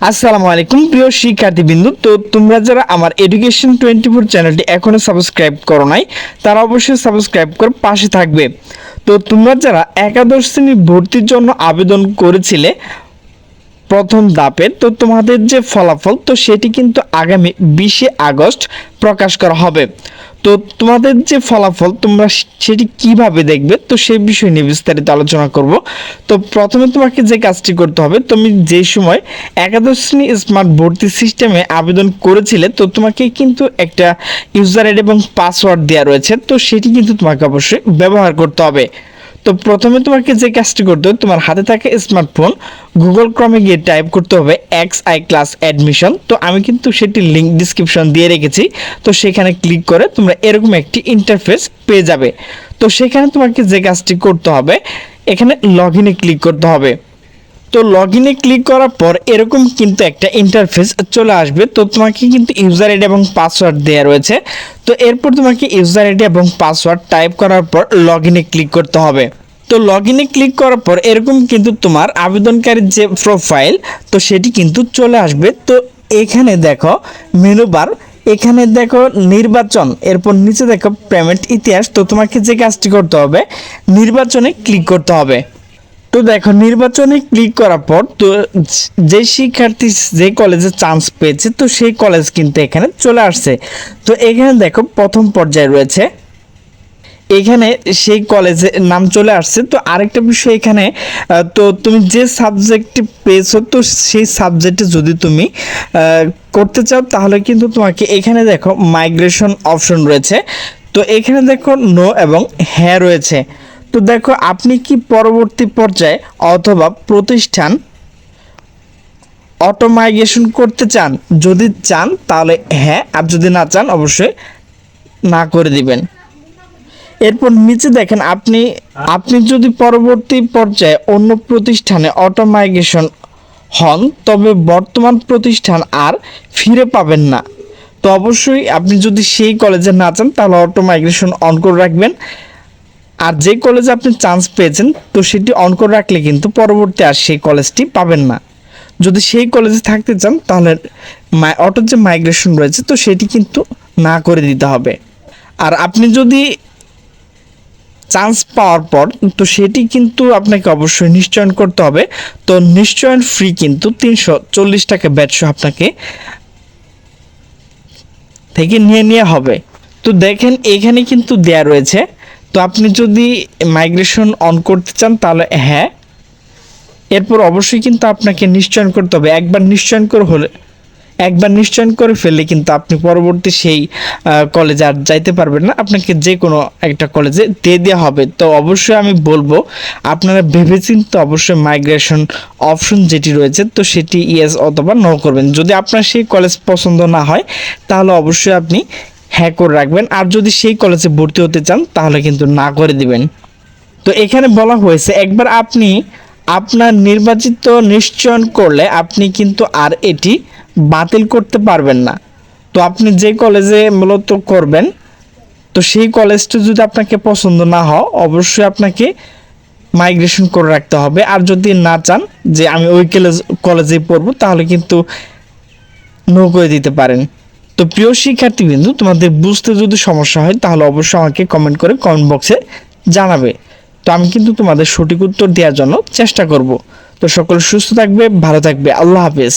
আসসালামু আলাইকুম, প্রিয় শিক্ষার্থীবৃন্দু। তো তোমরা যারা আমার এডুকেশন টোয়েন্টি ফোর চ্যানেলটি এখনও সাবস্ক্রাইব করো নাই, তারা অবশ্যই সাবস্ক্রাইব করে পাশে থাকবে। তো তোমরা যারা একাদশ শ্রেণির ভর্তির জন্য আবেদন করেছিলে প্রথম ধাপের, তো তোমাদের যে ফলাফল, তো সেটি কিন্তু আগামী বিশে আগস্ট প্রকাশ করা হবে। তো তোমাদের যে ফলাফল, তোমরা সেটি কীভাবে দেখবে, তো সেই বিষয় নিয়ে বিস্তারিত আলোচনা করব। তো প্রথমে তোমাকে যে কাজটি করতে হবে, তুমি যে সময় একাদশ শ্রেণি স্মার্ট ভর্তি সিস্টেমে আবেদন করেছিলে, তো তোমাকে কিন্তু একটা ইউজার আইডি এবং পাসওয়ার্ড দেওয়া রয়েছে, তো সেটি কিন্তু তোমাকে অবশ্যই ব্যবহার করতে হবে। তো প্রথমে তোমাকে যে কাজটি করতে হবে, তোমার হাতে থাকে স্মার্টফোন গুগল ক্রমে গিয়ে টাইপ করতে হবে এক্স আই ক্লাস অ্যাডমিশন তো আমি কিন্তু সেটি লিঙ্ক ডিসক্রিপশন দিয়ে রেখেছি। তো সেখানে ক্লিক করে তোমরা এরকম একটি ইন্টারফেস পেয়ে যাবে। তো সেখানে তোমাকে যে কাজটি করতে হবে, এখানে লগ ইনে ক্লিক করতে হবে। তো লগ ইনে ক্লিক করার পর এরকম কিন্তু একটা ইন্টারফেস চলে আসবে। তো তোমাকে কিন্তু ইউজার আইডি এবং পাসওয়ার্ড দেওয়া রয়েছে। তো এরপর তোমাকে ইউজার আইডি এবং পাসওয়ার্ড টাইপ করার পর লগ ইনে ক্লিক করতে হবে। তো লগ ইনে ক্লিক করার পর এরকম কিন্তু তোমার আবেদনকারীর যে প্রোফাইল তো সেটি কিন্তু চলে আসবে। তো এখানে দেখো মেনু বার এখানে দেখো নির্বাচন, এরপর নিচে দেখো পেমেন্ট ইতিহাস। তো তোমাকে যে কাজটি করতে হবে, নির্বাচনে ক্লিক করতে হবে। তো দেখো, নির্বাচনে ক্লিক করার পর তো যে শিক্ষার্থী যে কলেজে চান্স পেয়েছে, তো সেই কলেজ কিন্তু এখানে চলে আসছে। তো এখানে দেখো, প্রথম পর্যায়ে রয়েছে। এখানে সেই কলেজে নাম চলে আসছে। তো আরেকটা বিষয় এখানে তো তুমি যে সাবজেক্টটি পেয়েছ, তো সেই সাবজেক্টে যদি তুমি করতে চাও, তাহলে কিন্তু তোমাকে এখানে দেখো মাইগ্রেশন অপশন রয়েছে। তো এখানে দেখো নো এবং হ্যাঁ রয়েছে। তো দেখো, আপনি কি পরবর্তী পর্যায়ে অথবা প্রতিষ্ঠান অটোমাইগ্রেশন করতে চান? যদি চান, তাহলে হ্যাঁ আর যদি না চান, অবশ্যই না করে দিবেন। এরপর নিচে দেখেন, আপনি আপনি যদি পরবর্তী পর্যায়ে অন্য প্রতিষ্ঠানে অটোমাইগ্রেশন হন, তবে বর্তমান প্রতিষ্ঠান আর ফিরে পাবেন না। তো অবশ্যই আপনি যদি সেই কলেজে না চান, তাহলে অটো মাইগ্রেশন অন করে রাখবেন। আর যে কলেজে আপনি চান্স পেয়েছেন, তো সেটি অন করে রাখলে কিন্তু পরবর্তী আর সেই কলেজটি পাবেন না। যদি সেই কলেজে থাকতে চান, তাহলে অটোর যে মাইগ্রেশন রয়েছে, তো সেটি কিন্তু না করে দিতে হবে। আর আপনি যদি চান্স পাওয়ার পর, তো সেটি কিন্তু আপনাকে অবশ্যই নিশ্চয়ন করতে হবে। তো নিশ্চয়ন ফ্রি কিন্তু তিনশো চল্লিশ টাকা ব্যাটসহ আপনাকে থেকে নিয়ে নেওয়া হবে। তো দেখেন, এখানে কিন্তু দেয়া রয়েছে তো আপনি যদি মাইগ্রেশন অন করতে চান, তাহলে হ্যাঁ। এরপর অবশ্যই কিন্তু আপনাকে নিশ্চয়ন করতে হবে। একবার নিশ্চয়ন করে হলে একবার নিশ্চয়ন করে ফেললে কিন্তু আপনি পরবর্তী সেই কলেজে আর যাইতে পারবেন না। আপনাকে যে কোনো একটা কলেজে দিয়ে দেওয়া হবে। তো অবশ্যই আমি বলব, আপনারা ভেবেচিন্তে অবশ্যই মাইগ্রেশন অপশন যেটি রয়েছে, তো সেটি ইয়েস অথবা নো করবেন। যদি আপনার সেই কলেজ পছন্দ না হয়, তাহলে অবশ্যই আপনি হ্যাঁ করে রাখবেন। আর যদি সেই কলেজে ভর্তি হতে চান, তাহলে কিন্তু না করে দিবেন। তো এখানে বলা হয়েছে, একবার আপনি আপনার নির্বাচিত নিশ্চয়ন করলে আপনি কিন্তু আর এটি বাতিল করতে পারবেন না। তো আপনি যে কলেজে মূলত করবেন, তো সেই কলেজটা যদি আপনাকে পছন্দ না হয় অবশ্যই আপনাকে মাইগ্রেশন করে রাখতে হবে। আর যদি না চান যে আমি ওই কলেজ কলেজে পড়ব, তাহলে কিন্তু নো করে দিতে পারেন। তো প্রিয় শিক্ষার্থীবৃন্দ, তোমাদের বুঝতে যদি সমস্যা হয়, তাহলে অবশ্যই আমাকে কমেন্ট করে কমেন্ট বক্সে জানাবে। তো আমি কিন্তু তোমাদের সঠিক উত্তর দেওয়ার জন্য চেষ্টা করব। তো সকল সুস্থ থাকবে, ভালো থাকবে। আল্লাহ হাফেজ।